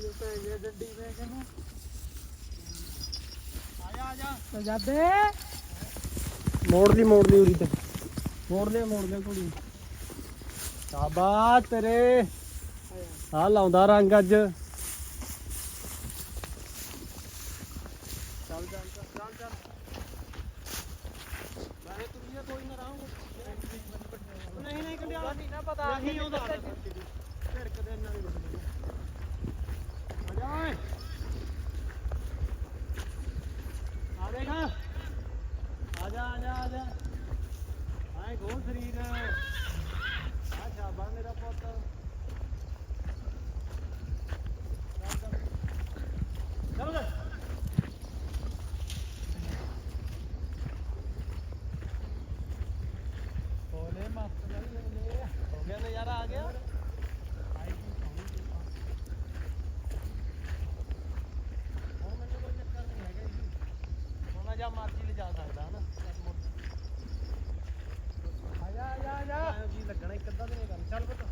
ਇਹ ਪੈ ਗਿਆ ਡੰਡੀ ਮੈਂ ਕਹਿੰਦਾ ਆ ਜਾ ਆ ਜਾ ਤੇ ਮੋੜ ਦੀ ਮੋੜ ਦੀ ਉਰੀ ਤੇ। ਮੋੜ ਦੇ ਮੋੜ ਦੇ ਕੁੜੀ। ਸ਼ਾਬਾਸ਼ ਤੇਰੇ। ਆ ਲਾਉਂਦਾ ਰੰਗ ਅੱਜ ਚੱਲ ਚੱਲ ਚੱਲ ਚੱਲ ਚੱਲ ਮੈਂ ਤੁਰੀਏ ਕੋਈ ਨਾ ਰਾਉਂਗਾ ਨਹੀਂ ਨਹੀਂ ਕੰਡਿਆ ਨਹੀਂ ਨਾ ਪਤਾ ਨਹੀਂ ਉਹਦਾ ਝੜਕਦੇ ਇਹਨਾਂ ਦੇ ਆ ਜਾ ਓਏ ਆ ਦੇਖ ਆ ਜਾ ਆ ਜਾ ਆ ਜਾ ਆਏ ਗੋਲ ਸਰੀਰ ਆ ਸ਼ਾਬਾ ਮੇਰਾ ਪੁੱਤ ਚੱਲ, ਚੱਲ। ਚੱਲ ਓਏ। ਬੋਲੇ ਮਸਤ ਲੈ ਲੈ ਹੋ ਗਿਆ ਨਜ਼ਾਰਾ ਆ ਗਿਆ ਹੁਣ ਮੈਨੂੰ ਕੋਈ ਚੱਕਰ ਨਹੀਂ ਹੈਗਾ ਜੀ ਹੁਣ ਜਾਂ ਮਰਜ਼ੀ ਲਿਜਾ ਸਕਦਾ ਹਨਾ ਆ ਜਾ ਆ ਜਾ ਆ ਜਾ ਆਇਓ ਜੀ ਲੱਗਣਾ ਇੱਕ ਅੱਧਾ ਦਿਨ ਕੰਮ ਚੱਲ ਪੁੱਤ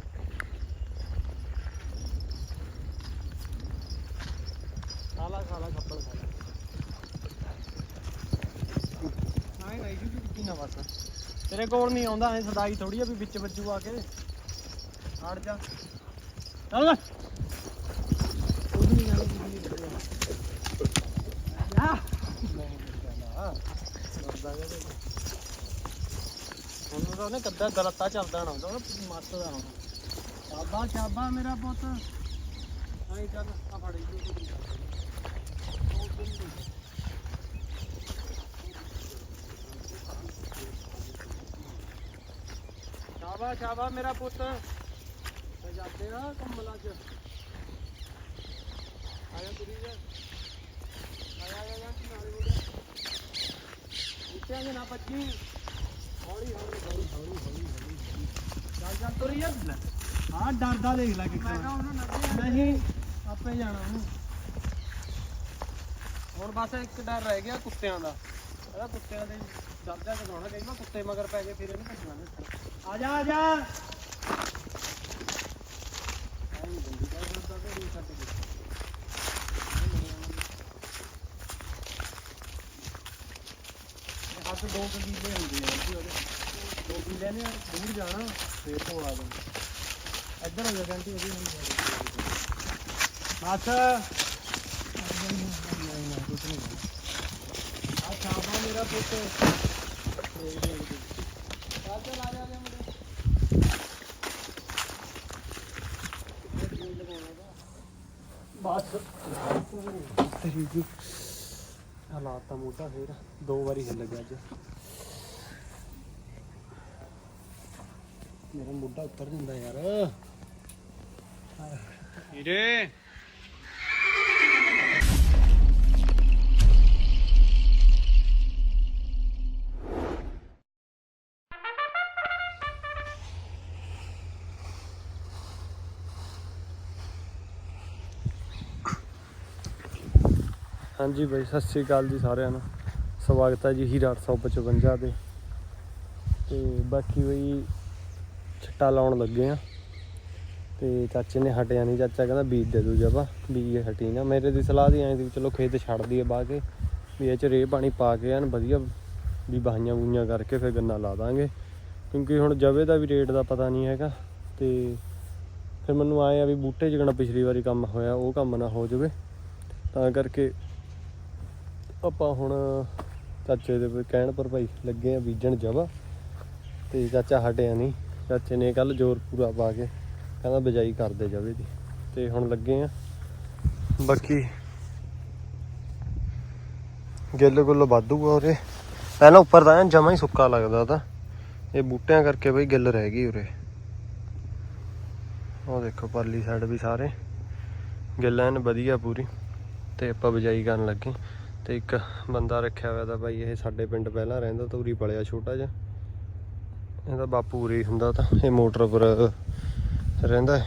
ਖਾਲਾ ਖਾਲਾ ਖੱਪੜ ਖਾਲਾ ਨਹੀਂ ਨਹੀਂ ਜੀ ਕੀ ਨਾ ਬਸ ਤੇਰੇ ਕੋਲ ਨਹੀਂ ਆਉਂਦਾ, ਐ ਸਦਾਈ ਥੋੜੀ ਆ ਵੀ ਵਿੱਚ ਵੱਜੂ ਆ ਕੇ। ਹਟ ਜਾ। ਚੱਲ ਲੈ ਉਹਦੀ ਨਹੀਂ ਗੱਲ ਦੀ ਹੁਣ ਤਾਂ ਉਹਨੇ ਕੱਦਾ ਗਲਤਾ ਚੱਲਦਾ ਨਾ ਹੁੰਦਾ ਮੱਤ ਦਾ ਨਾ ਸ਼ਾਬਾ ਸ਼ਾਬਾ ਮੇਰਾ ਪੁੱਤ। ਆਈ ਚੱਲ ਆ ਫੜ। ਜੀ ਸ਼ਾਬਾ ਸ਼ਾਬਾ ਮੇਰਾ ਪੁੱਤ। ਤੇ ਜਾਂਦੇ ਨਾ ਕੰਮਲਾ ਚ। ਆਇਆ ਤੁਰੀ ਜਾ ਆਇਆ ਆਇਆ ਆਇਆ ਨਾਲੇ ਮੁੰਡੇ। ਉੱਤੇ ਨਾ ਬੱਜੀ ਹੌਲੀ ਹੌਲੀ ਹੌਲੀ ਹੌਲੀ ਹੌਲੀ ਹੌਲੀ ਚੱਲ ਚੱਲ ਤੁਰੀ ਜਾ ਹਾਂ ਡਰਦਾ ਦੇਖ ਲੈ ਕਿੱਥੇ। ਮੈਂ ਕਿਹਾ ਉਹਨੂੰ ਨੱਗੇ ਨਹੀਂ ਆਪੇ ਜਾਣਾ ਉਹਨੂੰ। ਹੁਣ ਬਸ ਇੱਕ ਡਰ ਰਹਿ ਗਿਆ ਕੁੱਤਿਆਂ ਦਾ। ਇਹਦਾ ਕੁੱਤਿਆਂ ਦੇ ਦਰਜਾ ਦਿਖਾਉਣਾ ਚਾਹੀਦਾ ਕੁੱਤੇ ਮਗਰ ਪੈ ਗਏ ਫਿਰ ਇਹਨੂੰ ਭੱਜਣਾ ਨਹੀਂ ਆ ਜਾ ਆ ਜਾ ਹੱਥ ਦੋ ਕੰਡੀਲੇ ਹੁੰਦੇ ਆ ਜੀ ਉਹਦੇ। ਦੋ ਕਿੱਲੇ ਨੇ ਦੂਰ ਜਾਣਾ ਫੇਰ ਤੋਂ ਆ ਜਾਣਾ। ਇੱਧਰ ਹੋ ਜਾ ਗੰਟੀ ਉਹਦੀ ਨਹੀਂ ਬਸ। ਆ ਸ਼ਾਬਾ ਮੇਰਾ ਪੁੱਤ। ਦੇਖ ਦੇਖ ਤੇਰੀ ਜੀ। ਹਾਲਾਤ ਤਾਂ ਮੋਟਾ ਫੇਰ ਦੋ ਵਾਰੀ ਹਿੱਲ ਗਿਆ ਅੱਜ। ਮੇਰਾ ਮੁੱਢਾ ਉੱਤਰ ਜਾਂਦਾ ਯਾਰ। ਹੀਰੇ ਹਾਂਜੀ ਬਾਈ, ਸਤਿ ਸ੍ਰੀ ਅਕਾਲ ਜੀ ਸਾਰਿਆਂ ਨੂੰ। ਸਵਾਗਤ ਹੈ ਜੀ ਹੀਰਾ 855 ਦੇ ਤੇ। ਬਾਕੀ ਬਈ, ਛੱਟਾ ਲਾਉਣ ਲੱਗੇ ਆ। ਤੇ ਚਾਚੇ ਨੇ ਹਟਿਆ ਨਹੀਂ ਚਾਚਾ ਕਹਿੰਦਾ ਬੀਜ ਦੇ ਦੂ ਜਪਾ ਬੀਜ ਹਟੀ ਨਾ। ਮੇਰੇ ਦੀ ਸਲਾਹ ਦੀ ਐਂ ਸੀ ਵੀ ਚਲੋ ਖੇਤ ਛੱਡ ਦਈਏ ਬਾਹ ਕੇ ਵੀ ਇਹ ਚ ਰੇ ਪਾਣੀ ਪਾ ਕੇ ਐਨ ਵਧੀਆ ਵੀ ਬਾਹੀਆਂ ਬੂਹੀਆਂ ਕਰਕੇ ਫਿਰ ਗੰਨਾ ਲਾ ਦਾਂਗੇ। ਕਿਉਂਕਿ ਹੁਣ ਜਵੇ ਦਾ ਵੀ ਰੇਟ ਦਾ ਪਤਾ ਨਹੀਂ ਹੈਗਾ, ਤੇ ਫਿਰ ਮੈਨੂੰ ਆਏ ਆ ਵੀ ਬੂਟੇ ਜਿਗਣਾ ਪਿਛਲੀ ਵਾਰੀ ਕੰਮ ਹੋਇਆ, ਉਹ ਕੰਮ ਨਾ ਹੋ ਜਾਵੇ। ਤਾਂ ਕਰਕੇ ਆਪਾਂ ਹੁਣ ਚਾਚੇ ਦੇ ਕਹਿਣ ਪਰ ਭਾਈ ਲੱਗੇ ਆ ਬੀਜਣ ਜਵਾ ਤੇ ਚਾਚਾ ਹਟਿਆ ਨਹੀਂ। ਚਾਚੇ ਨੇ ਕੱਲ ਜ਼ੋਰ ਪੂਰਾ ਪਾ ਕੇ ਕਹਿੰਦਾ ਬਿਜਾਈ ਕਰਦੇ ਜਾਵੇ ਦੀ। ਤੇ ਹੁਣ ਲੱਗੇ ਆ। ਬਾਕੀ ਗਿੱਲ ਗੁੱਲ ਵਾਧੂਗਾ ਉਰੇ। ਪਹਿਲਾਂ ਉੱਪਰ ਤਾਂ ਜਮਾ ਹੀ ਸੁੱਕਾ ਲੱਗਦਾ ਤਾਂ। ਇਹ ਬੂਟਿਆਂ ਕਰਕੇ ਬਈ ਗਿੱਲ ਰਹਿ ਗਈ ਉਰੇ। ਉਹ ਦੇਖੋ ਪਰਲੀ ਸਾਈਡ ਵੀ ਸਾਰੇ। ਗਿੱਲ ਐਨ ਵਧੀਆ ਪੂਰੀ। ਤੇ ਆਪਾਂ ਬਿਜਾਈ ਕਰਨ ਲੱਗੇ। ਤੇ ਇੱਕ ਬੰਦਾ ਰੱਖਿਆ ਹੋਇਆ ਤਾਂ ਬਾਈ ਇਹ ਸਾਡੇ ਪਿੰਡ ਪਹਿਲਾਂ ਰਹਿੰਦਾ ਤਾਂ ਉਰੀ ਪਲਿਆ ਛੋਟਾ ਜਿਹਾ। ਇਹਦਾ ਬਾਪੂ ਉਰੀ ਹੁੰਦਾ ਤਾਂ ਇਹ ਮੋਟਰ ਪਰ ਰਹਿੰਦਾ।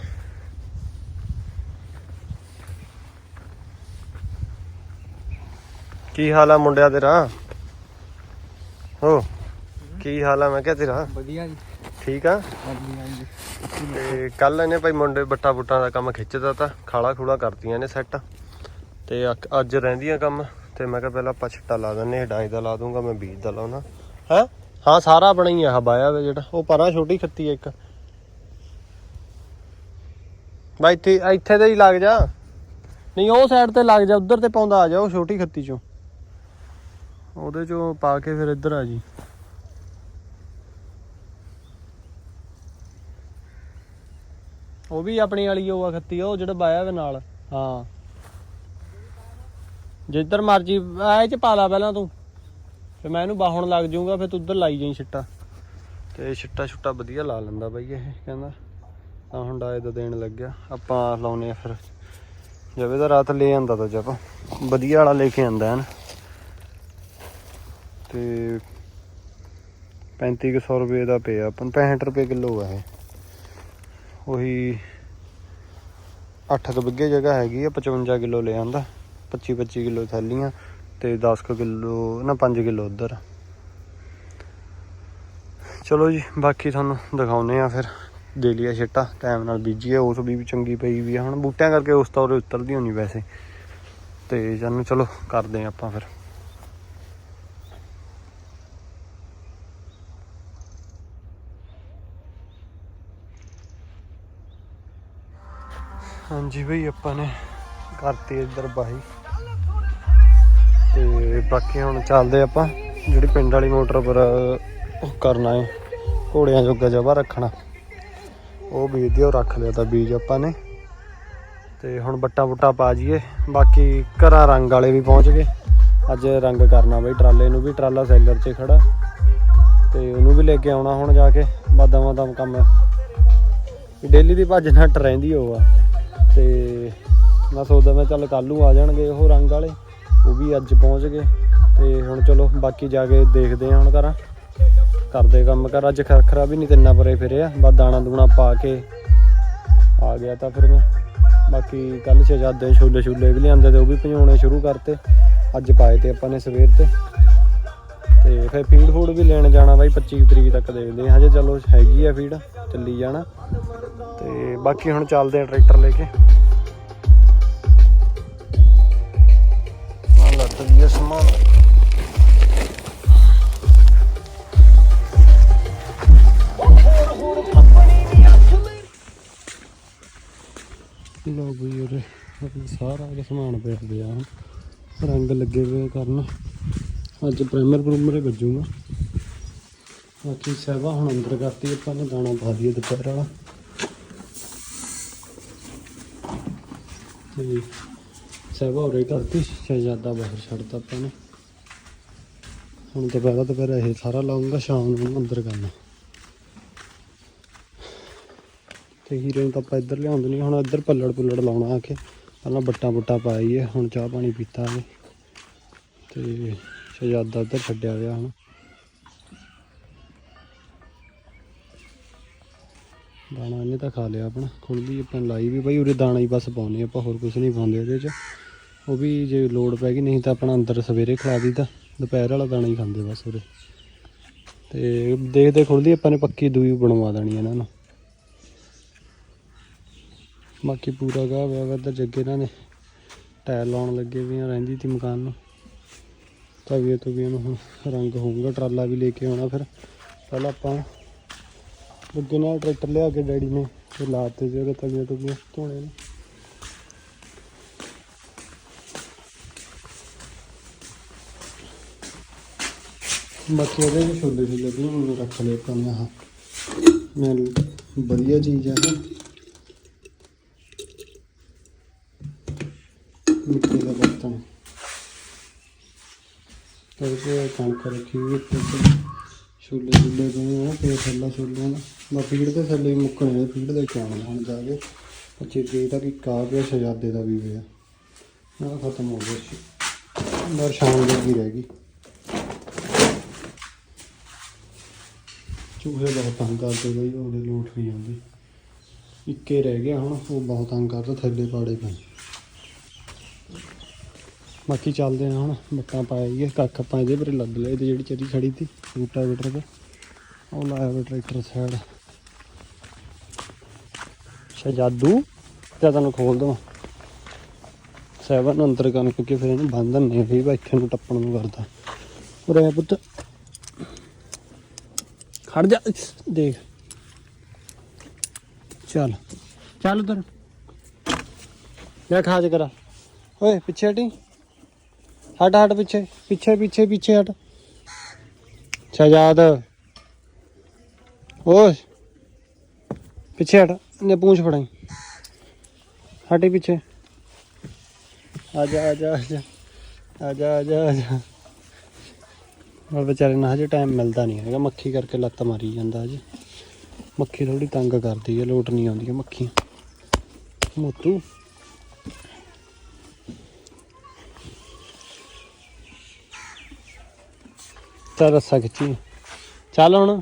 ਕੀ ਹਾਲ ਆ ਮੁੰਡਿਆ ਤੇਰਾ? ਹੋ ਕੀ ਹਾਲ ਆ? ਮੈਂ ਕਿਹਾ ਤੇਰਾ? ਵਧੀਆ ਜੀ। ਠੀਕ ਆ? ਤੇ ਕੱਲ ਇਹਨੇ ਭਾਈ ਮੁੰਡੇ ਬੱਟਾ ਬੁੱਟਾਂ ਦਾ ਕੰਮ ਖਿੱਚਦਾ ਤਾਂ ਖਾਲਾ ਖੂਲਾ ਕਰਤੀਆਂ ਨੇ ਸੈੱਟ ਤੇ ਅੱਜ ਰਹਿੰਦੀਆਂ ਕੰਮ। ਤੇ ਮੈਂ ਕਿਹਾ ਪਹਿਲਾਂ ਆਪਾਂ ਛਿੱਟਾ ਲਾ ਦਿੰਨੇ ਡਾਈ ਦਾ ਲਾ ਦੂੰਗਾ, ਮੈਂ ਬੀਜ ਦਾ ਲਾਉਣਾ। ਹੈ? ਹਾਂ, ਸਾਰਾ ਬਣਾ ਹੀ ਆ ਹਬਾਇਆ ਵੇ ਜਿਹੜਾ। ਉਹ ਪਰਾਂ ਛੋਟੀ ਖੱਤੀ ਆ ਇੱਕ। ਬਾਈ ਇੱਥੇ ਇੱਥੇ ਤੇ ਹੀ ਲੱਗ ਜਾ। ਨਹੀਂ, ਉਹ ਸਾਈਡ ਤੇ ਲੱਗ ਜਾ, ਉਧਰ ਤੇ ਪਾਉਂਦਾ ਆ ਜਾ, ਉਹ ਛੋਟੀ ਖੱਤੀ ਚੋਂ। ਉਹਦੇ ਚੋਂ ਪਾ ਕੇ ਫਿਰ ਇੱਧਰ ਆ ਜੀ। ਉਹ ਵੀ ਆਪਣੀ ਵਾਲੀ ਉਹ ਆ ਖੱਤੀ, ਉਹ ਜਿਹੜਾ ਬਾਇਆ ਵੇ ਨਾਲ। ਹਾਂ। ਜਿੱਧਰ ਮਰਜ਼ੀ ਐ ਚ ਪਾ ਲਾ ਪਹਿਲਾਂ ਤੂੰ। ਫਿਰ ਮੈਂ ਇਹਨੂੰ ਬਾਹਣ ਲੱਗ ਜਾਊਗਾ, ਫਿਰ ਤੂੰ ਉਧਰ ਲਾਈ ਜਾਈ ਛਿੱਟਾ। ਤੇ ਛਿੱਟਾ ਛੁੱਟਾ ਵਧੀਆ ਲਾ ਲੈਂਦਾ ਬਾਈ ਇਹ, ਕਹਿੰਦਾ। ਤਾਂ ਹੁਣ ਡਾਏ ਦਾ ਦੇਣ ਲੱਗਿਆ। ਆਪਾਂ ਲਾਉਨੇ ਆ ਫਿਰ। ਜਵੇ ਦਾ ਰਾਤ ਲੈ ਆਂਦਾ ਤਾਂ ਜਪ ਵਧੀਆ ਵਾਲਾ ਲੈ ਕੇ ਆਂਦਾ ਹਨ ਤੇ 3500 ਰੁਪਏ ਦਾ ਪਿਆ। ਆਪਾਂ ਨੂੰ 65 ਰੁਪਏ ਕਿਲੋ ਆ ਇਹ। ਉਹੀ 8 ਕੁ ਬਿੱਗੇ ਜਗ੍ਹਾ ਹੈਗੀ ਆ 55 ਕਿਲੋ ਲੈ ਆਂਦਾ। 25 25 ਕਿਲੋ ਥੈਲੀਆਂ ਤੇ 10 ਕੁ ਕਿਲੋ, ਨਾ 5 ਕਿਲੋ ਉਧਰ। ਚਲੋ ਜੀ, ਬਾਕੀ ਤੁਹਾਨੂੰ ਦਿਖਾਉਨੇ ਆ ਫਿਰ। ਦੇ ਲਿਆ ਛਿੱਟਾ ਟਾਈਮ ਨਾਲ ਬੀਜੀ ਉਸ ਵੀ ਚੰਗੀ ਪਈ ਵੀ ਆ। ਹੁਣ ਬੂਟਿਆਂ ਕਰਕੇ ਉਸ ਤੌਰ ਉਤਰਦੀ ਹੋਣੀ ਵੈਸੇ। ਤੇ ਜਾਨੂੰ ਚਲੋ, ਕਰਦੇ ਆ ਆਪਾਂ ਫਿਰ। ਹਾਂਜੀ ਬਈ, ਆਪਾਂ ਨੇ ਕਰਤੀ ਇੱਧਰ ਬਾਈ ਤੇ ਬਾਕੀ ਹੁਣ ਚੱਲਦੇ ਆਪਾਂ, ਜਿਹੜੀ ਪਿੰਡ ਵਾਲੀ ਮੋਟਰ ਪਰ ਉਹ ਕਰਨਾ ਹੈ ਘੋੜਿਆਂ ਜੋਗਾ ਜਵਾ ਰੱਖਣਾ। ਉਹ ਬੀਜ ਦਿਓ, ਰੱਖ ਲਿਆ ਤਾਂ ਬੀਜ ਆਪਾਂ ਨੇ। ਤੇ ਹੁਣ ਬੱਟਾ ਬੁੱਟਾ ਪਾ ਜੀਏ ਬਾਕੀ ਘਰਾਂ ਰੰਗ ਵਾਲੇ ਵੀ ਪਹੁੰਚ ਗਏ। ਅੱਜ ਰੰਗ ਕਰਨਾ ਬਈ, ਟਰਾਲੇ ਨੂੰ ਵੀ, ਟਰਾਲਾ ਸੈਲਰ 'ਚ ਖੜਾ। ਤੇ ਉਹਨੂੰ ਵੀ ਲੈ ਕੇ ਆਉਣਾ ਹੁਣ ਜਾ ਕੇ ਬਾਦਾਂ ਬਾਦਾਂ ਕੰਮ। ਡੇਲੀ ਦੀ ਭੱਜ ਨੱਟ ਰਹਿੰਦੀ ਉਹ ਆ। ਤੇ ਮੈਂ ਸੋਚਦਾ ਮੈਂ ਚੱਲ ਕੱਲ ਨੂੰ ਆ ਜਾਣਗੇ ਉਹ ਰੰਗ ਵਾਲੇ। ਉਹ ਵੀ ਅੱਜ ਪਹੁੰਚ ਗਏ ਤੇ ਹੁਣ ਚਲੋ ਬਾਕੀ ਜਾ ਕੇ ਦੇਖਦੇ ਆ ਹੁਣ ਘਰਾਂ। ਕਰਦੇ ਕੰਮ ਕਰ ਅੱਜ ਖਰਖਰਾ ਵੀ ਨਹੀਂ ਤਿੰਨਾ ਪਰੇ ਫਿਰਿਆ, ਬਸ ਦਾਣਾ ਦੂਣਾ ਪਾ ਕੇ ਆ ਗਿਆ ਤਾਂ ਫਿਰ ਮੈਂ। ਬਾਕੀ ਕੱਲ ਸ਼ਹਿਜ਼ਾਦੇ ਛੋਲੇ ਛੋਲੇ ਵੀ ਲਿਆਂਦੇ ਤੇ ਉਹ ਵੀ ਭਜਾਉਣੇ ਸ਼ੁਰੂ ਕਰਤੇ। ਅੱਜ ਪਾਏ ਤੇ ਆਪਾਂ ਨੇ ਸਵੇਰ ਤੇ। ਤੇ ਫਿਰ ਫੀਡ ਫੂਡ ਵੀ ਲੈਣ ਜਾਣਾ ਬਾਈ 25 ਤਰੀਕ ਤੱਕ ਦੇਖਦੇ ਹਾਂ। ਹਜੇ ਚਲੋ ਹੈਗੀ ਆ ਫੀਡ, ਚੱਲੀ ਜਾਣਾ। ਤੇ ਬਾਕੀ ਹੁਣ ਚੱਲਦੇ ਆ ਟਰੈਕਟਰ ਲੈ ਕੇ। ਆ ਲੱਤ ਵੀ ਲੋ ਬਈ ਉਰੇ ਸਾਰਾ ਇਹ ਸਮਾਨ ਪਿਆ ਪਿਆ ਰੰਗ ਲੱਗੇ ਹੋਏ ਕਰਨ। ਅੱਜ ਪ੍ਰਾਈਮਰ ਪ੍ਰੂਮਰ ਹੀ ਵੱਜੂਗਾ। ਬਾਕੀ ਸਹਿਬਾ ਹੁਣ ਅੰਦਰ ਕਰਤੀ, ਆਪਾਂ ਨੇ ਦਾਣਾ ਪਾ ਦਈਏ ਦੁਪਹਿਰ ਵਾਲਾ। ਤੇ ਸਹਿਬਾ ਉਰੇ ਕਰਤੀ ਸ਼ਹਿਜ਼ਾਦਾ ਬਾਹਰ ਛੱਡਤਾ ਆਪਾਂ ਨੇ। ਹੁਣ ਦੁਪਹਿਰਾ ਦੁਪਹਿਰਾ ਇਹ ਸਾਰਾ ਲਾਉਂਗਾ, ਸ਼ਾਮ ਨੂੰ ਅੰਦਰ ਕਰਨਾ। ਤੇ ਹੀਰੇ ਨੂੰ ਤਾਂ ਆਪਾਂ ਇੱਧਰ ਲਿਆਉਂਦੇ ਨਹੀਂ ਹੁਣ ਇੱਧਰ ਪੱਲੜ ਪੁੱਲੜ ਲਾਉਣਾ ਆ ਕੇ। ਪਹਿਲਾਂ ਬੱਟਾ ਬੁੱਟਾ ਪਾਈਏ, ਹੁਣ ਚਾਹ ਪਾਣੀ ਪੀਤਾ ਨੇ ਤੇ ਸ਼ਹਿਜ਼ਾਦਾ ਇੱਧਰ ਛੱਡਿਆ ਗਿਆ ਹੁਣ। ਦਾਣਾ ਇਹਨੇ ਤਾਂ ਖਾ ਲਿਆ ਆਪਣਾ। ਖੁੱਲਦੀ ਆਪਾਂ ਲਾਈ ਵੀ, ਬਾਈ ਉਰੇ ਦਾਣਾ ਹੀ ਬਸ ਪਾਉਨੇ ਆਪਾਂ, ਹੋਰ ਕੁਝ ਨਹੀਂ ਪਾਉਂਦੇ ਇਹਦੇ 'ਚ। ਉਹ ਵੀ ਜੇ ਲੋੜ ਪੈ ਗਈ, ਨਹੀਂ ਤਾਂ ਆਪਣਾ ਅੰਦਰ ਸਵੇਰੇ ਖਿਲਾ ਦਿੱਤਾ ਦੁਪਹਿਰ ਵਾਲਾ ਦਾਣਾ ਹੀ ਖਾਂਦੇ ਬਸ ਉਰੇ। ਤੇ ਦੇਖਦੇ ਖੁੱਲਦੀ ਆਪਾਂ ਨੇ ਪੱਕੀ ਦੂਈ ਬਣਵਾ ਦੇਣੀ ਇਹਨਾਂ ਨੂੰ। ਬਾਕੀ ਪੂਰਾ ਗਾਹ ਹੋਇਆ ਵਾ, ਇੱਧਰ ਜੱਗੇ ਇਹਨਾਂ ਨੇ ਟਾਇਰ ਲਾਉਣ ਲੱਗੇ ਵੀ ਆ, ਰਹਿੰਦੀ ਤੀ ਮਕਾਨ ਨੂੰ। ਤਵੀਏ ਤਵੀਆਂ ਨੂੰ ਹੁਣ ਰੰਗ ਹੋਊਗਾ, ਟਰਾਲਾ ਵੀ ਲੈ ਕੇ ਆਉਣਾ ਫਿਰ। ਪਹਿਲਾਂ ਆਪਾਂ ਅੱਗੇ ਨਾਲ ਟਰੈਕਟਰ ਲਿਆ ਕੇ ਡੈਡੀ ਨੇ, ਤੇ ਲਾਤੇ ਜਿਹੜੇ ਤਵੀਆਂ ਤਵੀਆਂ ਧੋਣੇ ਨੇ। ਬਾਕੀ ਇਹਦੇ ਵਿੱਚ ਛੋਲੇ ਛੋਲੇ ਵੀ ਹੁਣ ਰੱਖ ਲਏ ਆਪਾਂ ਨੇ ਆਹ। ਮੈਂ ਵਧੀਆ ਚੀਜ਼ ਹੈ ਇਹ। ਮਿੱਟੀ ਦਾ ਬਰਤਨ। ਤੇ ਕਣਕ ਰੱਖੀ ਹੋਈ ਉੱਤੇ ਤੇ ਛੋਲੇ ਛੋਲੇ ਬਣੇ ਆ, ਤੇ ਥੱਲਾ ਛੋਲਿਆਂ ਦਾ। ਬਾ ਫੀਡ ਤੇ ਥੱਲੇ ਮੁੱਕਣੇ ਫੀਡ ਦੇ ਚਾਵਲ ਹੁਣ ਜਾ ਕੇ? 25 ਤਰੀਕ ਤੱਕ ਇੱਕ ਆ ਗਿਆ ਸ਼ਹਿਜ਼ਾਦੇ ਦਾ ਵੀ ਹੋਇਆ। ਨਾ ਖਤਮ ਹੋ ਗਿਆ ਸੀ। ਦਰ ਸ਼ਾਮ ਦੀ ਰਹਿ ਗਈ। ਚੂਹੇ ਬਹੁਤ ਤੰਗ ਕਰਦੇ ਬਈ, ਉਹਦੇ ਲੋਟ ਨਹੀਂ ਆਉਂਦੀ। ਇੱਕੇ ਰਹਿ ਗਿਆ ਹੁਣ, ਉਹ ਬਹੁਤ ਤੰਗ ਕਰਦਾ, ਥੱਲੇ ਪਾੜੇ ਪਏ। ਬਾਕੀ ਚੱਲਦੇ ਆ ਹੁਣ, ਬੱਟਾਂ ਪਾਈਏ ਕੱਖ ਆਪਾਂ ਇਹਦੇ ਪਰ ਲੱਦ ਲਏ ਤੇ ਜਿਹੜੀ ਚਰੀ ਖੜੀ ਤੀ, ਬੂਟਾ ਬੀਟਰ ਤੇ, ਉਹ ਲਾਇਆ ਵਾ ਟਰੈਕਟਰ ਸਾਈਡ ਸ਼ਜਾਦੂ ਤੇ ਤੁਹਾਨੂੰ ਖੋਲ ਦਵਾਂ। ਸੈਵਨ ਅੰਦਰ ਕਰਨ ਕਿਉਂਕਿ ਫਿਰ ਇਹਨੂੰ ਬੰਧਨ ਨਹੀਂ ਹੋਈ ਇੱਥੇ ਨੂੰ ਟੱਪਣ ਨੂੰ ਕਰਦਾ। ਉਰੇ ਆ ਪੁੱਤ। ਖੜ ਜਾ ਦੇਖ ਚੱਲ ਚੱਲ ਉਧਰ ਮੈਂ ਖਾਜ ਕਰਾ ਓਏ ਪਿੱਛੇ ਹਟੀ ਹਟ ਹਟ ਪਿੱਛੇ ਪਿੱਛੇ ਪਿੱਛੇ ਪਿੱਛੇ ਹਟ ਸ਼ਹਜ਼ਾਦ ਓਏ ਪਿੱਛੇ ਹਟ ਨੇ ਪੂੰਛ ਫੜਾਈ ਹਟੇ ਪਿੱਛੇ ਆ ਜਾ ਆ ਜਾ ਆ ਜਾ ਆ ਵਿਚਾਰੇ ਨੂੰ ਹਜੇ ਟਾਈਮ ਮਿਲਦਾ ਨਹੀਂ ਹੈਗਾ, ਮੱਖੀ ਕਰਕੇ ਲੱਤ ਮਾਰੀ ਜਾਂਦਾ ਹਜੇ। ਮੱਖੀ ਥੋੜੀ ਤੰਗ ਕਰਦੀ ਹੈ, ਲੋਟ ਨਹੀਂ ਆਉਂਦੀ ਮੱਖੀ ਮੋਤੂ। ਤਾਂ ਰੱਸਾ ਖਿੱਚੀ। ਚੱਲ ਹੁਣ।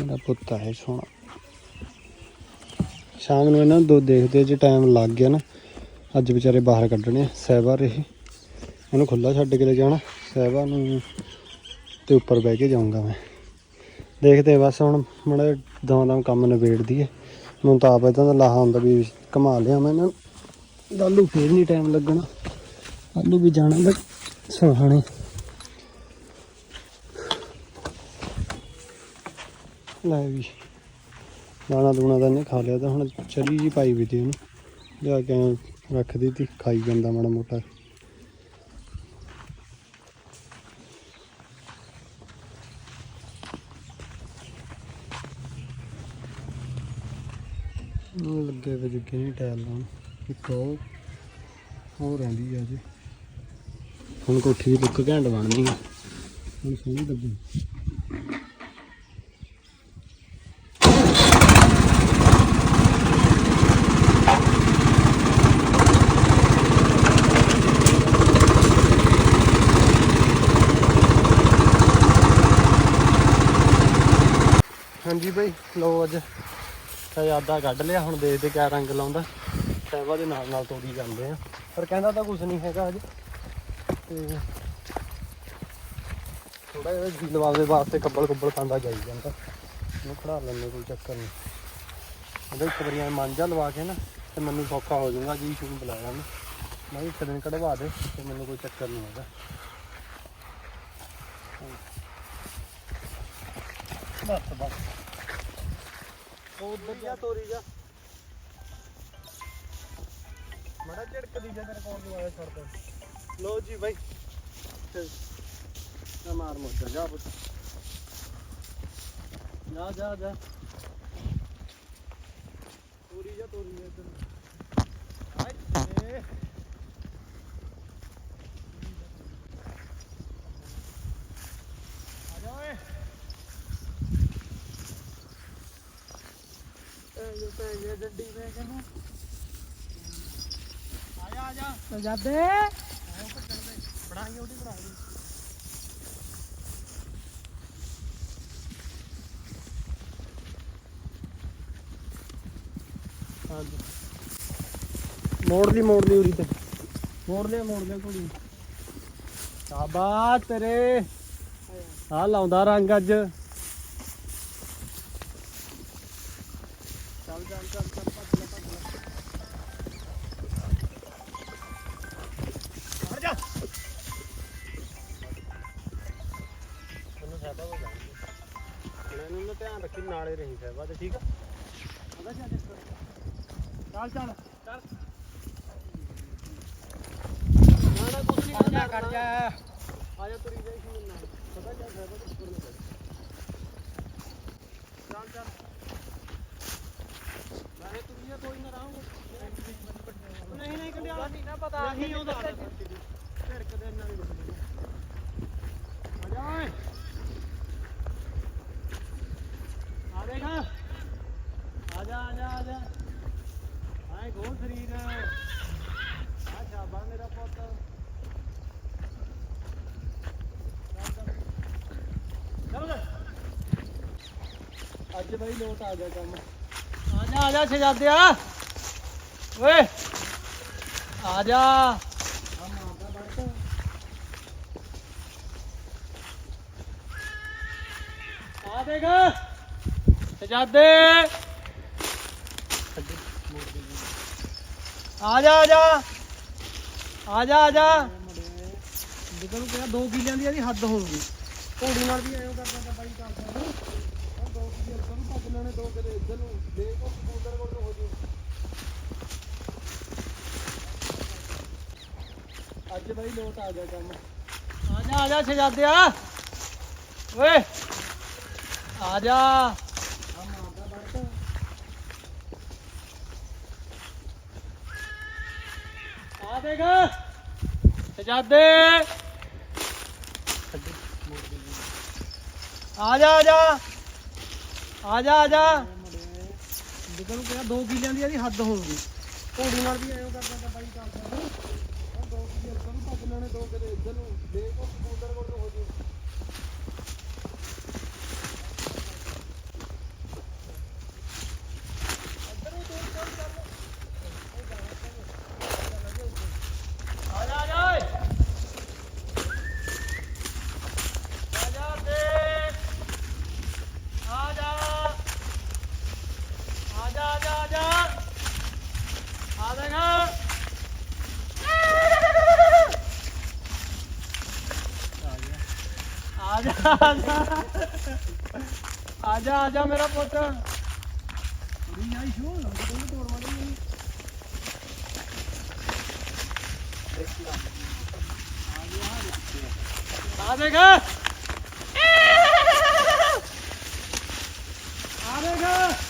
ਮੇਰਾ ਪੁੱਤ ਹੈ ਸੋਹਣਾ। ਸ਼ਾਮ ਨੂੰ ਇਹਨਾਂ ਨੂੰ ਦੋ ਦੇਖਦੇ ਜੇ ਟਾਈਮ ਲੱਗ ਗਿਆ ਨਾ, ਅੱਜ ਵਿਚਾਰੇ ਬਾਹਰ ਕੱਢਣੇ ਆ, ਸਹਿਬਾ ਰਹੇ। ਇਹਨੂੰ ਖੁੱਲਾ ਛੱਡ ਕੇ ਲੈ ਜਾਣਾ। ਸਹਿਬਾ ਨੂੰ ਤੇ ਉੱਪਰ ਬਹਿ ਕੇ ਜਾਊਂਗਾ ਮੈਂ। ਦੇਖਦੇ ਬਸ ਹੁਣ ਮੜਾ ਦਵਾਂ ਦਮ ਕੰਮ ਨਿਬੇੜ ਦਈਏ ਮੈਨੂੰ ਤਾਂ ਆਪ ਇਦਾਂ ਦਾ ਲਾਹਾ ਹੁੰਦਾ ਵੀ ਘਮਾ ਲਿਆ ਮੈਂ ਇਹਨਾਂ ਨੂੰ। ਫੇਰ ਨਹੀਂ ਟਾਈਮ ਲੱਗਣਾ। ਆਲੂ ਵੀ ਜਾਣਾ ਬਈ ਸੁਹਾਣੇ। ਲੈ ਵੀ। ਦਾਣਾ ਦੂਣਾ ਤਾਂ ਨਹੀਂ ਖਾ ਲਿਆ ਤਾਂ ਹੁਣ ਚਰੀ ਜੀ ਪਾਈ ਵੀ ਤੀ ਉਹਨੂੰ। ਜਾ ਕੇ ਐਂ ਰੱਖ ਦਿੱਤੀ, ਖਾਈ ਜਾਂਦਾ ਮਾੜਾ ਮੋਟਾ। ਲੱਗੇ ਵੇ ਜੁਗੇ ਨਹੀਂ ਟਾਇਲ ਲਾਉਣ, ਇੱਕ ਉਹ ਹੋ ਰਹਿੰਦੀ ਆ ਜੀ ਹੁਣ ਕੋਠੀ ਦੀ ਲੁੱਕ ਘੈਂਟ ਬਣਨੀ ਆ। ਹੁਣ ਸੋਹਣੀ ਲੱਗੀ ਹਾਂਜੀ ਭਾਈ ਲੋ ਅੱਜ ਸਜਾਦਾ ਕੱਢ ਲਿਆ, ਹੁਣ ਦੇਖਦੇ ਕਿਆ ਰੰਗ ਲਾਉਂਦਾ। ਸਹਿਬਾ ਦੇ ਨਾਲ ਨਾਲ ਤੋੜੀ ਜਾਂਦੇ ਆ। ਪਰ ਕਹਿੰਦਾ ਤਾਂ ਕੁਝ ਨਹੀਂ ਹੈਗਾ ਅਜੇ ਤੇ ਥੋੜਾ ਜਿਹਾ ਜੀ ਲਵਾਵੇ ਵਾਸਤੇ ਕੱਬਲ ਕੁੱਬਲ ਖਾਂਦਾ ਜਾਈ ਜਾਂਦਾ। ਉਹਨੂੰ ਖੜਾ ਲੈਣੇ ਕੋਈ ਚੱਕਰ ਨਹੀਂ। ਉਹਦੇ ਇੱਕ ਵਾਰੀ ਮਾਂਜਾ ਲਵਾ ਕੇ ਨਾ, ਤੇ ਮੈਨੂੰ ਸੌਖਾ ਹੋ ਜਾਊਗਾ, ਜੀ ਸ਼ੂ ਬੁਲਾਇਆ ਮੈਂ ਮੈਂ ਇੱਕ ਦਿਨ ਕਢਵਾ ਦੇ, ਤੇ ਮੈਨੂੰ ਕੋਈ ਚੱਕਰ ਨਹੀਂ ਹੈਗਾ। ਬਸ ਬਸ। ਉਹ ਉੱਧਰ ਜਾ। ਤੋਰੀ ਜਾ। ਮੜਾ ਝੜਕਦੀ ਜਾ ਤੇਰੇ ਕੋਲ ਦਵਾਇਆ ਛੱਡਦਾ ਲੋ ਜੀ ਬਾਈ। ਨਾ ਮਾਰ ਮੋਜਾ ਜਾ ਪੁੱਤ। ਜਾ ਜਾ ਜਾ। ਤੋਰੀ ਜਾ ਤੋਰੀ ਜਾ ਇੱਧਰ ਹਾਏ ਆ ਜਾ ਓਏ ਇਹ ਜੋ ਪੈ ਗਿਆ ਡੰਡੀ ਮੈਂ ਕਹਿੰਦਾ ਆ ਜਾ ਸਜਾਦੇ ਬਣਾਈ ਉਹਦੀ ਬਣਾ ਮੋੜ ਦੀ ਮੋੜ ਦੀ ਉਰੀ ਤੇ। ਮੋੜ ਲਿਆ ਮੋੜ ਲਿਆ ਕੁੜੀ। ਸ਼ਾਬਾਸ਼ ਤੇਰੇ। ਆ ਲਾਉਂਦਾ ਰੰਗ ਅੱਜ। ਆਏ ਗੋਲ ਸਰੀਰ ਆ ਸ਼ਾਬਾ ਮੇਰਾ ਪੁੱਤ ਚੱਲ ਚੱਲ ਅੱਜ ਬਈ ਲੋਟ ਆ ਗਿਆ ਕੰਮ ਆ ਜਾ ਆ ਜਾ ਸ਼ਹਜ਼ਾਦਿਆ ਓਏ ਆ ਜਾ ਆ ਦੇਖ ਸਜਾਦੇ ਆ ਜਾ ਆ ਜਾ ਆ ਜਾ ਆ ਜਾ ਜਿੱਦਾਂ ਨੂੰ ਕਿਹਾ 2 ਕਿੱਲਿਆਂ ਦੀ ਇਹਦੀ ਹੱਦ ਹੋਊਗੀ। ਘੋੜੀ ਨਾਲ ਵੀ ਐਂ ਕਰਦਾ ਤਾਂ ਬਾਈ ਕਰਦਾ ਉਹ 2 ਕਿੱਲੇ ਇੱਧਰ ਨੂੰ ਭੱਜ ਲੈਣੇ 2 ਕਿੱਲੇ ਇੱਧਰ ਨੂੰ। ਦੇਖ ਉਹ ਸਮੁੰਦਰ ਕੋਲ ਹੋ ਜੂ। ਅੱਜ ਬਾਈ ਲੋਟ ਆ ਗਿਆ ਕੰਮ। ਆ ਜਾ ਆ ਜਾ ਸ਼ਹਜ਼ਾਦਿਆ। ਓਏ। ਆ ਜਾ ਆ ਮਾਰਦਾ ਬੜਕ ਆ ਦੇਖ ਸਜਾਦੇ ਆ ਜਾ ਆ ਜਾ। ਆ ਜਾ ਆ ਜਾ। ਜਿੱਦਾਂ ਨੂੰ ਕਿਹਾ 2 ਕਿੱਲਿਆਂ ਦੀ ਇਹਦੀ ਹੱਦ ਹੋਊਗੀ। ਘੋੜੀ ਨਾਲ ਵੀ ਐਂ ਕਰਦਾ ਤਾਂ ਬਾਈ ਕਰਦਾ। 2 ਕਿੱਲੇ ਇੱਧਰ ਨੂੰ ਭੱਜ ਲੈਣੇ 2 ਕਿੱਲੇ ਇੱਧਰ ਨੂੰ। ਦੇਖ ਉਹ ਸਮੁੰਦਰ ਕੋਲ ਨੂੰ ਹੋ ਜੂ ਆ ਜਾ ਆ ਜਾ ਓਏ ਆ ਜਾ ਤੇ ਆ ਜਾ ਆ ਜਾ ਆ ਜਾ ਆ ਜਾ। ਆ ਦੇਖ। ਆ ਜਾ ਆ ਜਾ। ਆ ਜਾ ਆ ਜਾ ਮੇਰਾ ਪੁੱਤ। ਕੁੜੀ ਆਈ ਸ਼ੋ ਤੂੰ ਤੋੜ ਮਾਰੀ ਆ ਦੇਖ। ਆ ਦੇਖ।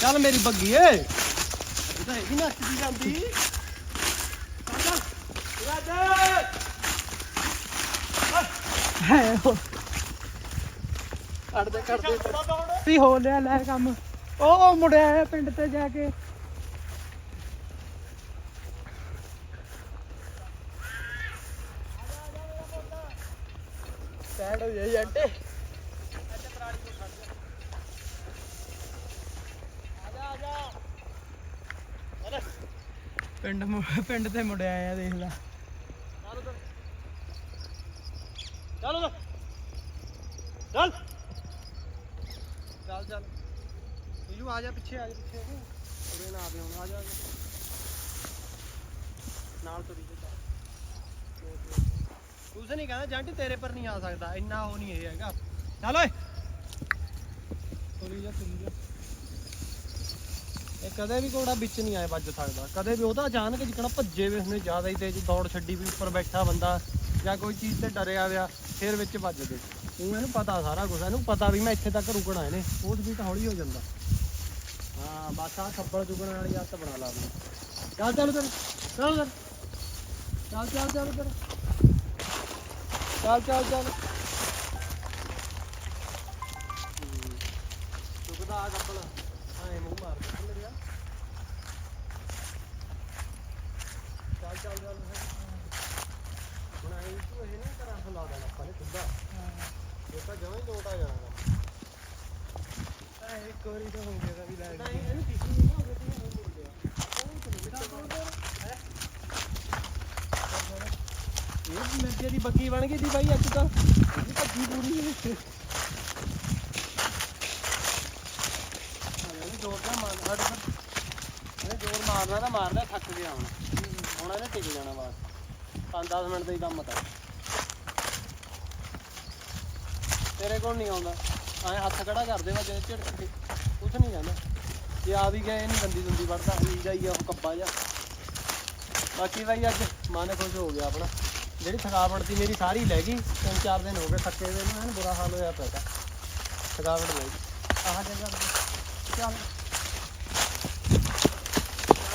ਚੱਲ ਮੇਰੀ ਬੱਗੀ ਏ। ਇਹਦਾ ਇਹ ਜਾਂਦੀ? ਚੱਲ ਸ਼ਹਿਜ਼ਾਦੇ ਕੱਢ ਦੇ ਕੱਢ ਦੇ ਵੀ ਹੋ ਲਿਆ ਲੈ ਕੰਮ। ਉਹ ਮੁੰਡਿਆ ਪਿੰਡ ਤੇ ਜਾ ਕੇ। ਸੈਡ ਹੋ ਜਾਈ ਜੰਟੇ ਪਿੰਡ ਪਿੰਡ ਤੇ ਮੁੜਿਆ ਆ, ਦੇਖ ਲੈ। ਚੱਲ ਚੱਲ ਚੱਲ ਚੱਲ ਪੀਲੂ ਆ ਜਾ ਪਿੱਛੇ ਆ ਜਾ ਪਿੱਛੇ ਹੋ ਉਰੇ ਆ ਜਾ ਨਾਲ ਤੁਰੀ ਜਾ। ਕੁਛ ਨਹੀਂ ਕਹਿੰਦਾ, ਜੰਟ ਤੇਰੇ ਪਰ ਨਹੀਂ ਆ ਸਕਦਾ, ਇੰਨਾ ਉਹ ਨਹੀਂ ਇਹ ਹੈਗਾ। ਚੱਲ ਓਏ। ਤੁਰੀ ਜਾ ਤੁਰੀ ਜਾ ਇਹ ਕਦੇ ਵੀ ਘੋੜਾ ਵਿੱਚ ਨਹੀਂ ਆਏ, ਵੱਜ ਸਕਦਾ। ਕਦੇ ਵੀ ਉਹਦਾ ਅਚਾਨਕ ਜਿਕਣਾ ਭੱਜੇ ਵੇ ਉਹਨੇ ਜ਼ਿਆਦਾ ਹੀ ਤੇਜ਼ ਦੌੜ ਛੱਡੀ ਵੀ ਉੱਪਰ ਬੈਠਾ ਬੰਦਾ, ਜਾਂ ਕੋਈ ਚੀਜ਼ ਤੇ ਡਰਿਆ ਵਿਆ ਫਿਰ ਵਿੱਚ ਵੱਜਦੇ ਉਹ ਇਹਨੂੰ ਪਤਾ ਸਾਰਾ ਕੁਝ ਇਹਨੂੰ ਪਤਾ ਵੀ ਮੈਂ ਇੱਥੇ ਤੱਕ ਰੁਕਣਾ ਇਹਨੇ ਉਹ ਵੀ ਤਾਂ ਹੌਲੀ ਹੋ ਜਾਂਦਾ। ਹਾਂ, ਬਸ ਆ ਖੱਬਲ ਚੁਗਣ ਵਾਲੀ ਹੱਥ ਬਣਾ ਲਾ ਚੱਲ। ਚੱਲ ਚੱਲ। ਚੱਲ ਚੱਲ ਚੱਲ ਚੱਲ। ਚੱਲ ਚੱਲ ਚੱਲ। ਚੁਗਦਾ ਆ ਖੱਬਲ ਐ ਮੂੰਹ ਮਾਰ ਦੇ ਮੇਰਿਆ ਚੱਲ ਚੱਲ ਚੱਲ। ਹੁਣ ਐਂ ਤੂੰ ਇਹ ਨਾ ਕਰਾਂ ਹਲਾ ਦੇਣਾ ਆਪਾਂ ਨੇ ਸਿੱਧਾ। ਇਹ ਤਾਂ ਜਮਾਂ ਹੀ ਲੋਟ ਆ ਜਾਣਾ ਐ ਇੱਕ ਵਾਰੀ ਤਾਂ ਹੋ ਗਿਆ ਵੀ ਲੈ ਤਾਂ ਇਹ- ਇਹਨੂੰ ਕਿਸੇ ਨਹੀਂ ਨਾ ਹੋਵੇ ਤੇ ਇਹ ਮੁੜ ਗਿਆ। ਨਹੀਂ ਹੈ? ਇਹ ਮਿਰਚੇ ਦੀ ਬੱਗੀ ਬਣ ਗਈ ਦੀ ਬਾਈ ਅੱਜ ਤਾਂ। ਇਹ ਭੱਜੀ ਪੂਰੀ ਹੈ ਜ਼ੋਰ ਦਾ ਮਾਰ ਹਟ ਫਿਰ ਜ਼ੋਰ ਮਾਰਨਾ ਤਾਂ ਮਾਰਦਾ ਥੱਕ ਗਿਆ ਹੁਣ। ਹੁਣ ਇਹਨੇ ਟਿਕ ਜਾਣਾ ਬਸ। 5-10 ਮਿੰਟ ਦਾ ਹੀ ਕੰਮ ਕਰ ਤੇਰੇ ਕੋਲ ਨਹੀਂ ਆਉਂਦਾ। ਐ ਹੱਥ ਖੜਾ ਕਰਦੇ ਵਾ ਜੇ ਝਿੜਕ ਕੇ। ਕੁਛ ਨਹੀਂ ਕਹਿੰਦਾ। ਜੇ ਆ ਵੀ ਗਏ ਨਹੀਂ ਬੰਦੀ ਦੁੰਦੀ ਵੜਦਾ ਹੀ ਜਾਈ ਆ, ਉਹ ਕੱਬਾ ਜਾ ਬਾਕੀ ਬਾਈ ਅੱਜ ਮਨ ਖੁਸ਼ ਹੋ ਗਿਆ ਆਪਣਾ। ਜਿਹੜੀ ਥਕਾਵਟ ਸੀ ਮੇਰੀ ਸਾਰੀ ਲੈ ਗਈ ਤਿੰਨ ਚਾਰ ਦਿਨ ਹੋ ਗਏ ਥੱਕੇ ਹੋਏ ਨੂੰ ਐਨ ਬੁਰਾ ਹਾਲ ਹੋਇਆ ਪਿਆ ਤਾ। ਥਕਾਵਟ ਲੈ ਗਈ ਆਹ ਜਗ੍ਹਾ ਤੇ ਚੱਲ ਚੱਲ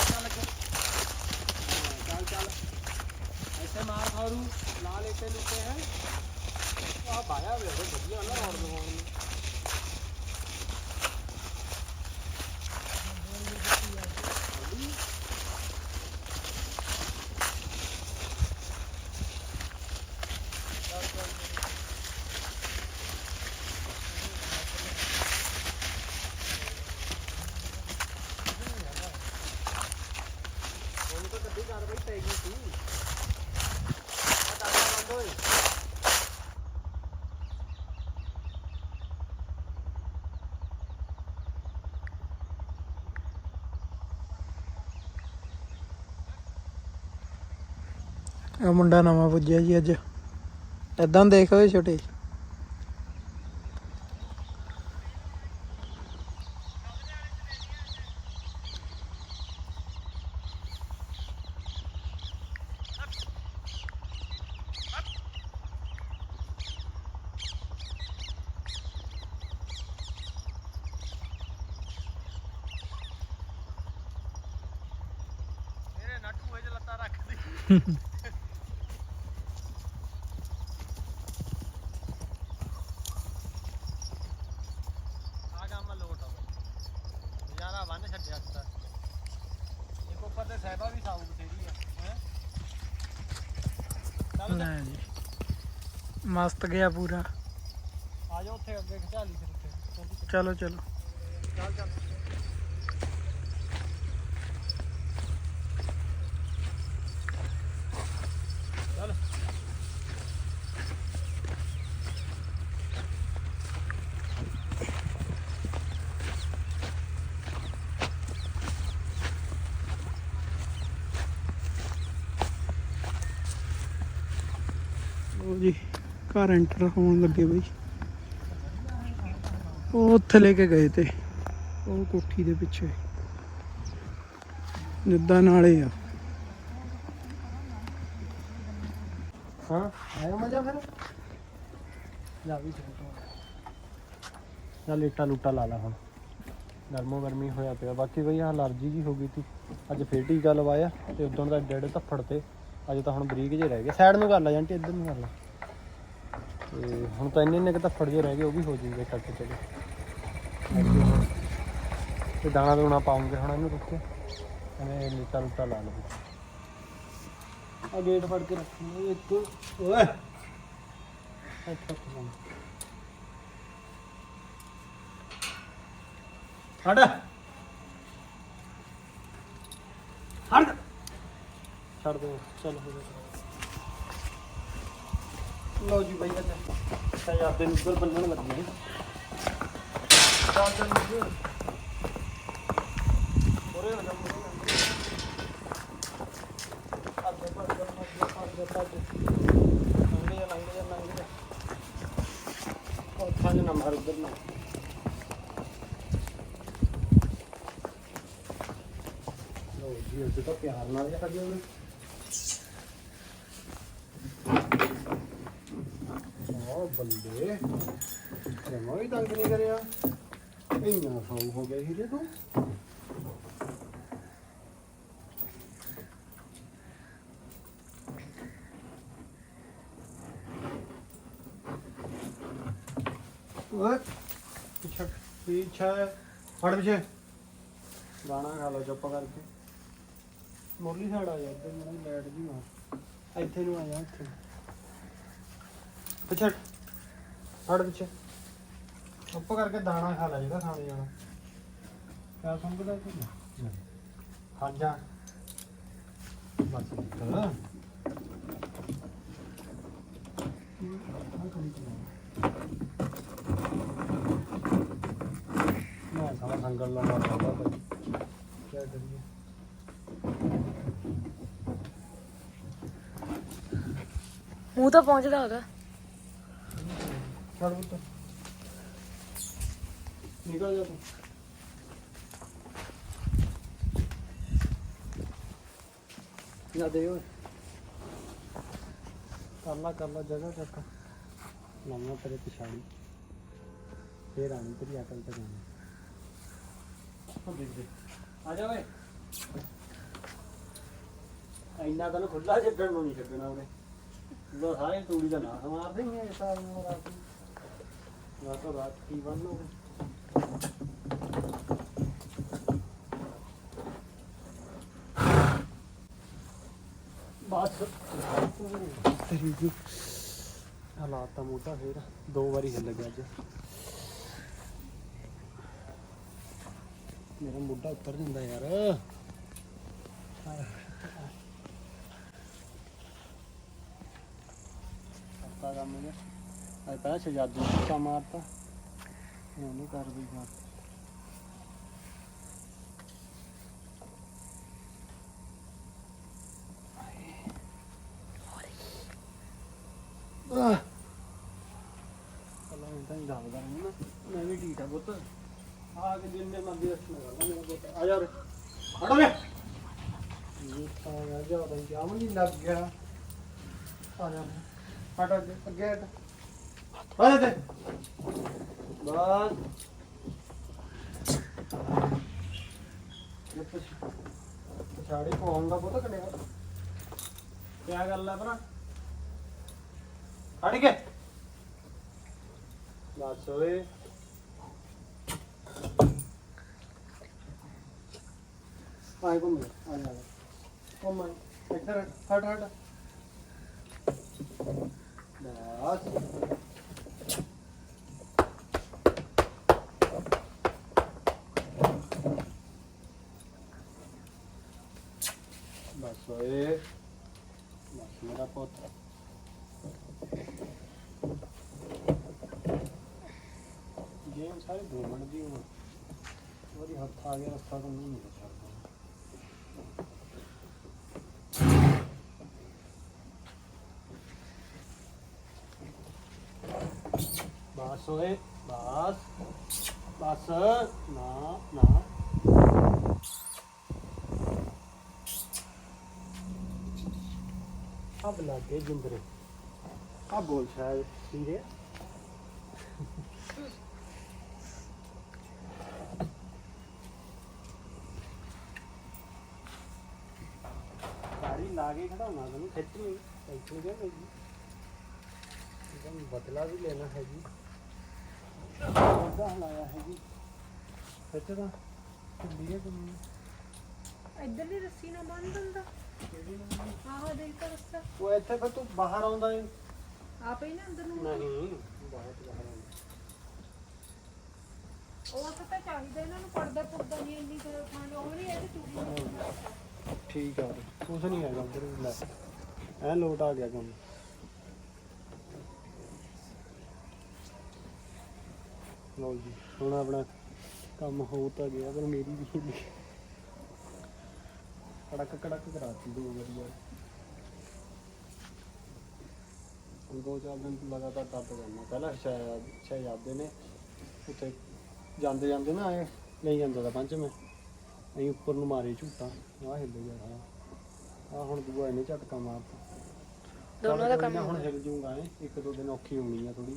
ਚੱਲ ਅੱਗੇ। ਹਾਂ, ਚੱਲ ਚੱਲ ऐसे मार खारू ला लेते लेते हैं ਆ ਬਾਇਆ ਵੇ ਵਧੀਆ ਨਾ ਰੌਣ ਲਗਾਉਣ ਇਹ ਮੁੰਡਾ ਨਵਾਂ ਪੁੱਜਿਆ ਜੀ ਅੱਜ। ਏਦਾਂ ਦੇਖ ਓਏ ਛੋਟੇ। ਮੇਰੇ ਨੱਟੂ ਹੋਏ ਚ ਲੱਤਾਂ ਰੱਖਦੀ ਆ ਕੰਮ ਲੋਟ ਆ ਨਜ਼ਾਰਾ ਬੰਨ ਛੱਡਿਆ ਸੀ ਤਾਂ ਇੱਕ ਉੱਪਰ ਤੇ ਸਹਿਬਾ ਵੀ ਸਾਊ ਬਥੇਰੀ ਆ ਹੈ? ਚੱਲ ਲੈ ਜੀ। ਮਸਤ ਗਿਆ ਪੂਰਾ। ਆ ਜਾ ਉੱਥੇ ਅੱਗੇ ਖਿਚਾ ਲਈ ਫਿਰ ਉੱਥੇ। ਚਲੋ ਚਲੋ। ਚੱਲ ਚੱਲ ਚੱਲ ਉਹ ਜੀ ਘਰ ਐਂਟਰ ਹੋਣ ਲੱਗੇ ਬਈ। ਉਹ ਉੱਥੇ ਲੈ ਕੇ ਗਏ ਤੇ, ਉਹ ਕੋਠੀ ਦੇ ਪਿੱਛੇ। ਜਿੱਦਾਂ ਨਾਲੇ ਆ। ਹਾਂ ਆਇਆ ਮਜ਼ਾ ਫਿਰ। ਜਾ ਵੀ ਚੱਲ ਲੇਟਾ ਲੂਟਾ ਲਾ ਲਾ ਹੁਣ। ਗਰਮੋ ਗਰਮੀ ਹੋਇਆ ਪਿਆ। ਬਾਕੀ ਬਈ ਆਹ ਅਲਰਜੀ ਜੀ ਹੋ ਗਈ ਸੀ। ਅੱਜ ਫੇਰ ਟੀਕਾ ਲਵਾਇਆ ਤੇ ਉਦੋਂ ਦਾ ਡੇਢ ਧੱਫੜ ਤੇ, ਅੱਜ ਤਾਂ ਹੁਣ ਬਰੀਕ ਜੇ ਰਹਿ ਗਏ। ਸਾਈਡ ਨੂੰ ਕਰ ਲਾ ਜਾਂਟੀ ਇੱਧਰ ਨੂੰ ਕਰ ਲਾ। ਤੇ ਹੁਣ ਤਾਂ ਇੰਨੇ ਇੰਨੇ ਕੁ ਧੱਫੜ ਜੇ ਰਹਿ ਗਏ ਉਹ ਵੀ ਹੋ ਜੂਗੇ ਕੱਟ ਚਲੋ ਤੇ ਦਾਣਾ ਦੂਣਾ ਪਾਉਂਗੇ ਹੁਣ ਇਹਨੂੰ ਰੁੱਕ ਐਵੇਂ ਲੇਟਾ ਲੂਟਾ ਲਾ ਲਓ। ਆ ਗੇਟ ਫੜ ਕੇ ਰੱਖੀ ਇੱਕ। ਓਏ! ਹਟ! ਹਟ! ਛੱਡ ਦੋ। ਚੱਲ ਹੋ ਜਾ ਲਓ ਜੀ ਬਈ ਅੱਜ ਸਜਾਦੇ ਨੂੰ ਉੱਧਰ ਬੰਨਣ ਲੱਗੇ ਚੱਲ ਚੱਲ ਜੀ ਉਰੇ ਹੋ ਜਾ ਹੋ। ਅੱਗੇ ਭੱਜ ਜਾ, ਜਾ, ਭੱਜ। ਲੰਘ ਜਾ, ਲੰਘ ਜਾ, ਲੰਘ ਜਾ। ਥਾਂ ਨਾ ਮਾਰ ਉੱਧਰ ਨਾ ਲਓ ਜੀ ਅੱਜ ਤਾਂ ਪਿਆਰ ਨਾਲ ਜਾ ਕਰਦੇ ਉਹਨੇ ਆ ਜਮਾ ਵੀ ਤੰਗ ਨਹੀਂ ਕਰਿਆ ਇੰਨਾ ਖਾਉ ਹੋ ਗਿਆ ਹੀਰੇ ਤੂੰ ਓਏ ਪਿੱਛੇ ਪਿੱਛੇ ਫੜ ਪਿੱਛੇ ਗਾਣਾ ਖਾ ਲਓ ਚੁੱਪ ਕਰਕੇ ਮੁਰਲੀ ਸਾਈਡ ਆ ਜਾ ਇੱਧਰ ਮੈਨੂੰ ਲਾਈਟ ਜੀ ਮਾਰ ਇੱਥੇ ਨੂੰ ਆ ਜਾ ਇੱਥੇ ਪਿੱਛੇ ਫੜ ਪਿੱਛੇ। ਚੁੱਪ ਕਰਕੇ ਦਾਣਾ ਖਾ ਲੈ ਜਿਹੜਾ ਖਾਣੇ ਜਾਣਾ। ਕਿਆ ਸਮਝਦਾ ਤੂੰ ਖਾ ਜਾ। ਬਸ ਨਿਕਲ ਮੈਂ ਸਾਲਾ ਸੰਗਲ ਲਾ ਮਾਰਦਾ ਭਾਈ। ਕੀ ਕਰੀਏ? ਮੂੰਹ ਤਾਂ ਪਹੁੰਚਦਾ ਹੈਗਾ ਛੱਡ ਪੁੱਤ। ਨਿਕਲ ਜਾ ਤੂੰ। ਨਾ ਦੇ ਓਏ। ਕਰ ਲਾ ਕਰ ਲਾ ਜਗ੍ਹਾ ਚੱਕ। ਲਾਉਣਾ ਤੇਰੇ ਪਿਛਾੜੀ। ਫੇਰ ਆਣੀ ਤੇਰੀ ਅਕਲ ਤੇ ਜਾਣੀ। ਦੇਖ ਦੇ। ਆ ਜਾ ਓਏ। ਇੰਨਾ ਤੈਨੂੰ ਖੁੱਲਾ ਛੱਡਣ ਨੂੰ ਨਹੀਂ ਛੱਡਣਾ ਉਹਨੇ। ਉਹ ਸਾਰੇ ਤੂੜੀ ਦਾ ਨਾਸ ਮਾਰਦੇ ਹੀ ਐ ਨੂੰ ਰਾਤ ਨੂੰ। ਰਾਤੋਂ ਰਾਤ ਕੀ ਬਣ ਬਸ। ਤੇਰੀ ਜੀ ਹਾਲਾਤ ਤਾਂ ਮੋਟਾ ਫੇਰ ਦੋ ਵਾਰੀ ਹਿੱਲ ਗਿਆ ਅੱਜ। ਮੇਰਾ ਮੁੱਢਾ ਉੱਤਰ ਜਾਂਦਾ ਯਾਰ ਹਾਏ। ਔਖਾ ਕੰਮ ਹੈ ਅੱਜ ਪਹਿਲਾਂ ਨੂੰ ਕੰਮ ਮਾਰਤਾ। ਹੁਣ ਉਹਨੂੰ ਕਰ ਵੀ ਮਾਰ ਆਹ। ਪਹਿਲਾਂ ਮੈਂ ਤਾਂ ਹੀ ਦੱਸਦਾ ਹਾਂ ਨਾ, ਮੈਂ ਵੀ ਠੀਕ ਆ ਪੁੱਤ। ਆ ਕੇ ਜਿੰਨੇ ਮਰਜ਼ੀ ਰੱਖਣਾ ਕਰ ਮੇਰਾ ਪੁੱਤ। ਆ ਜਾ ਉਰੇ। ਹਟ ਵੇ ਇਹ ਤਾਂ ਜਾ ਤਾਂ ਜਾਮ ਨਹੀਂ ਲੱਗ ਗਿਆ। ਆ ਜਾ। ਹਟ ਅੱਗੇ ਅੱਗੇ ਹਟ। ਬਸ ਇਹ ਪਛ- ਪਛਾੜੀ ਪਾਉਣ ਦਾ ਪੁੱਤ ਕੜਿਆ ਕੀ ਗੱਲ ਹੈ ਭਰਾ? ਹਟ ਕੇ। ਬਸ ਓਏ। ਆਏ ਜਾ ਆ ਜਾ। ਆ ਇੱਧਰ ਹਟ ਹਟ। ਬਸ। ਬਸ ਓਏ ਬਸ ਮੇਰਾ ਪੁੱਤ ਗੇਮ ਸਾਰੇ ਦੋ ਦੀ ਹੁਣ ਉਹਦੀ ਹੱਥ ਆ ਗਿਆ ਰਸਤਾ ਤਾਂ ਨਹੀਂ ਮਿਲ ਸਕਦਾ ਬਸ ਓਏ ਬਸ ਬਸ ਨਾ ਨਾ ਅਬ ਲੱਗੇ ਜਿੰਦਰੇ। ਆ ਬੋਲ ਸ਼ਾਇਦ ਸੀਰੇ। ਸਾਰੀ ਲਾ ਕੇ ਖੜਾਉਣਾ ਤੈਨੂੰ, ਖਿੱਚ ਨਹੀਂ ਕਿਉਂ ਲਈ ਇਹਦਾ ਬਦਲਾ ਵੀ ਲੈਣਾ ਹੈ ਜੀ। ਉਹਦਾ ਹਲਾਇਆ ਹੈ ਜੀ। ਖਿੱਚ ਦਾ ਹੈ ਤੁਮ ਇੱਧਰ ਰੱਸੀ ਨਾ ਬੰਨ ਦਿੰਦਾ ਆਹ ਦੇਖ ਤਾਂ ਰੱਸਾ ਉਹ ਇੱਥੇ ਫਿਰ ਤੂੰ ਬਾਹਰ ਆਉਂਦਾ ਏ। ਆਪੇ ਹੀ ਨਾ ਅੰਦਰ ਨੂੰ ਨਹੀਂ ਬਹੁਤ ਬਾਹਰ ਆਉਂਦਾ। ਉਹ ਤਾਂ ਤਾਂ ਚਾਹੀਦਾ ਇਹਨਾਂ ਨੂੰ ਪਰਦਾ ਪੁਰਦਾ ਨਹੀਂ ਇੰਨੀ ਕੁ ਠੰਡ ਹੋ ਰਹੀ ਹੈ ਤੇ ਚੂੜੀ ਠੀਕ ਆ। ਕੁਛ ਨਹੀਂ ਹੈਗਾ ਉਧਰ ਲੈ। ਐ ਲੋਟ ਆ ਗਿਆ ਕੰਮ। ਲਓ ਜੀ ਹੁਣ ਆਪਣਾ ਕੰਮ ਹੋ ਤਾਂ ਗਿਆ ਪਰ ਮੇਰੀ ਵੀ ਨਹੀਂ ਕੜਕ ਕੜਕ ਕਰਾਤੀ ਦੋ ਵਾਰੀ ਯਾਰ। ਹੁਣ ਦੋ ਚਾਰ ਦਿਨ ਤੋਂ ਲਗਾਤਾਰ ਟੱਪ ਕਰਨਾ ਪਹਿਲਾਂ ਸ਼ਾਇਦ ਸ਼ਾਇਦ ਨੇ ਉੱਥੇ ਜਾਂਦੇ ਜਾਂਦੇ ਨਾ ਆਏ ਨਹੀਂ ਜਾਂਦਾ ਤਾਂ ਪੰਜ ਮੈਂ ਅਸੀਂ ਉੱਪਰ ਨੂੰ ਮਾਰੇ ਝੂਟਾ ਆਹ ਹਿੱਲ ਗਿਆ ਆਹ ਹੁਣ ਦੂਆ ਇਹਨੇ ਝਟਕਾ ਮਾਰਤਾ। ਦੋਨੋਂ ਦਾ ਕੰਮ ਹੁਣ ਹਿੱਲ ਜੂਗਾ ਇੱਕ ਦੋ ਦਿਨ ਔਖੀ ਹੋਣੀ ਆ ਥੋੜੀ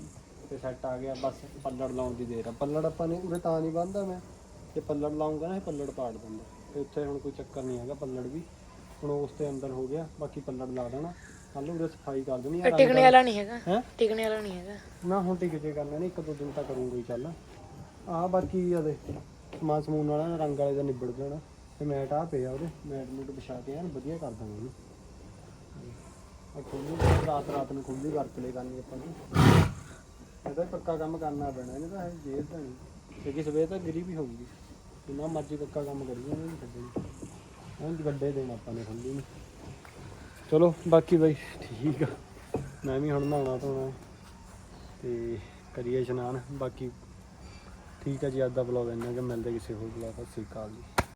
ਤੇ ਸੈੱਟ ਆ ਗਿਆ ਬਸ ਪੱਲੜ ਲਾਉਣ ਦੀ ਦੇਰ ਆ। ਪੱਲੜ ਆਪਾਂ ਨੇ ਉਰੇ ਤਾਂ ਨਹੀਂ ਬੰਨਦਾ ਮੈਂ। ਜੇ ਪੱਲੜ ਲਾਉਂਗਾ ਨਾ ਇਹ ਪੱਲੜ ਪਾੜ ਦਿੰਦਾ। ਤੇ ਉੱਥੇ ਹੁਣ ਕੋਈ ਚੱਕਰ ਨਹੀਂ ਹੈਗਾ ਪੱਲੜ ਵੀ। ਹੁਣ ਉਸ ਦੇ ਅੰਦਰ ਹੋ ਗਿਆ ਬਾਕੀ ਪੱਲੜ ਲਾ ਦੇਣਾ। ਕੱਲ ਉਰੇ ਸਫ਼ਾਈ ਕਰ ਦੇਣੀ ਇਹ ਟਿਕਣੇ ਵਾਲਾ ਨਹੀਂ ਹੈਗਾ? ਹੈ? ਟਿਕਣੇ ਵਾਲਾ ਨਹੀਂ ਹੈਗਾ। ਨਾ ਹੁਣ ਟਿਕ ਜੇ ਕਰਨਾ ਨਹੀਂ ਇੱਕ ਦੋ ਦਿਨ ਤੱਕ ਕਰੂੰਗਾ ਹੀ ਚੱਲ। ਆ ਬਾਕੀ ਆ ਦੇ ਸਮਾਨ ਸਮੂਨ ਵਾਲਾ ਰੰਗ ਵਾਲੇ ਦਾ ਨਿਬੜ ਜਾਣਾ। ਤੇ ਮੈਟ ਆ ਪਿਆ ਉਹਦੇ ਮੈਟ ਮੂਟ ਵਿਛਾ ਕੇ ਐਨ ਵਧੀਆ ਕਰ ਦਾਂਗੇ ਉਹਨੂੰ। ਆ ਖੁੱਲੀ ਰਾਤ ਰਾਤ ਨੂੰ ਖੁੱਲੀ ਵਰਤ ਲੈ ਕਰਨੀ ਆਪਾਂ ਨੂੰ ਇਹਦਾ ਪੱਕਾ ਕੰਮ ਕਰਨਾ ਪੈਣਾ ਇਹਨੇ ਤਾਂ ਜੇਲ੍ਹ ਤਾਂ ਨਹੀਂ। ਕਿਉਂਕਿ ਸਵੇਰ ਤੱਕ ਗਿਰੀ ਵੀ ਹੋਊਗੀ। ਜਿੰਨਾ ਮਰਜ਼ੀ ਪੱਕਾ ਕੰਮ ਕਰੀਏ, ਉਹਨੂੰ ਨਹੀਂ ਛੱਡਣੀ ਹੁਣ ਵੱਡੇ ਦਿਨ ਆਪਾਂ ਨੇ ਖੁੱਲੀ ਨਹੀਂ? ਚਲੋ, ਬਾਕੀ ਬਾਈ, ਠੀਕ ਆ। ਮੈਂ ਵੀ ਹੁਣ ਨਹਾਉਣਾ ਧੋਣਾ ਤੇ ਕਰੀਏ ਇਸ਼ਨਾਨ। ਬਾਕੀ ਠੀਕ ਹੈ ਜੀ, ਅੱਜ ਦਾ ਬਲੌਗ ਇੰਨਾ ਕਿ। ਮਿਲਦੇ ਕਿਸੇ ਹੋਰ ਬਲੌਗ ਸਤਿ ਸ਼੍ਰੀ ਅਕਾਲ ਜੀ।